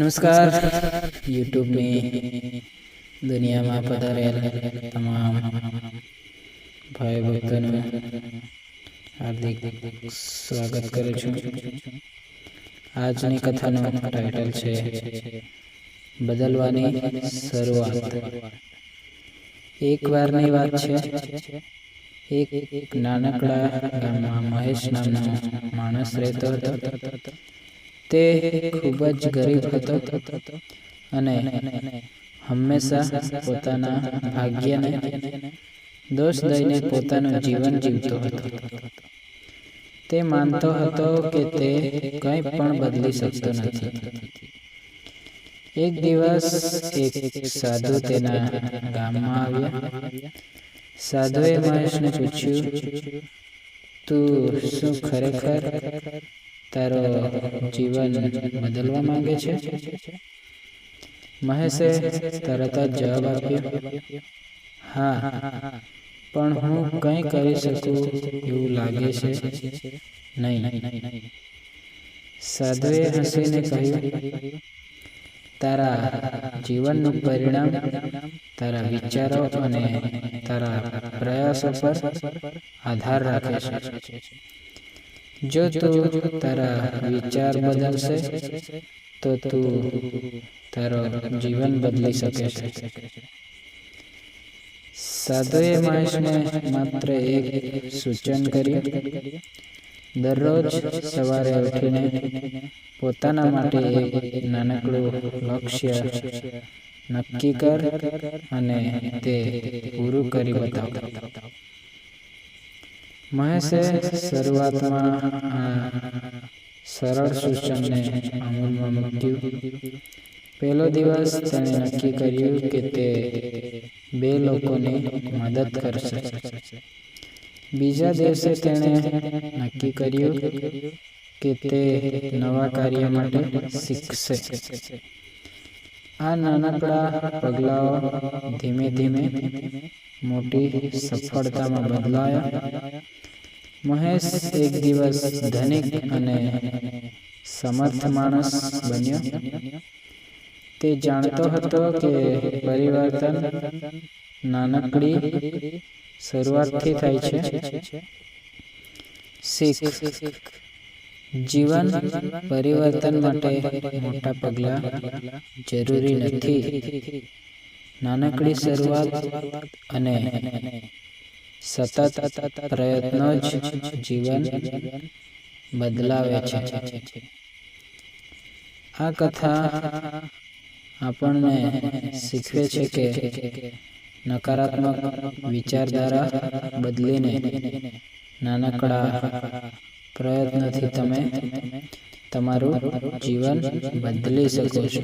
નમસ્કાર. યુટ્યુબની દુનિયામાં પધારેલા તમામ ભાઈ ભક્તોનું હાર્દિક સ્વાગત કરું છું. આજની કથાનું ટાઇટલ છે બદલવાની શરૂઆત. એક વારની વાત છે. એક નાનકડા ગામમાં મહેશ નામનો માણસ રહેતો હતો. તે ખૂબ જ ગરીબ હતો અને હંમેશા પોતાના ભાગ્યને દોષ દઈને પોતાનું જીવન જીવતો હતો. તે માનતો હતો કે તે કંઈ પણ બદલી શકતો નથી. એક દિવસ એક સાધુ તેના ગામમાં આવ્યા. સાધુએ મહેશને પૂછ્યું, તું શું ખરેખર તારો જીવન બદલવા માંગે છે? મહેશે તરત જ જવાબ આપ્યો, હા, પણ હું કંઈ કરી શકું એવું લાગે છે? નહીં સાધુએ હસીને કહ્યું, તારા જીવનનું પરિણામ, તારા વિચારો અને તારા પ્રયાસો પર આધાર રાખે છે. જો તું તારા વિચાર બદલશે, તો તું તારો જીવન બદલી શકે છે. સાધુએ મહેશને માત્ર એક સૂચન કર્યું. દરરોજ સવારે ઉઠીને પોતાના માટે એક નાનકડું લક્ષ્ય નક્કી કર અને તે પૂરું કરી બતાવ. મહેશે શરૂઆતમાં આ સરળ સૂચનને અમલમાં મૂક્યું પહેલો દિવસ તેણે નક્કી કર્યું કે તે બે લોકોની મદદ કરશે બીજા દિવસે તેણે નક્કી કર્યું કે તે નવા કાર્ય માટે શીખશે આ નાનકડા પગલાઓ ધીમે ધીમે મોટી સફળતામાં બદલાયા. મહેશ એક દિવસ ધનિક અને સમર્થ માણસ બન્યો. તે જાણતો હતો કે પરિવર્તન નાનકડી શરૂઆતથી થાય છે. શીખ. જીવન પરિવર્તન માટે મોટા પગલા જરૂરી નથી. નાનકડી શરૂઆત અને સતત પ્રયત્નો જ જીવન બદલાવે છે. આ કથા આપણને શીખવે છે કે નકારાત્મક વિચારધારા બદલીને નાનકડા પ્રયત્નથી તમે તમારું જીવન બદલી શકો છો.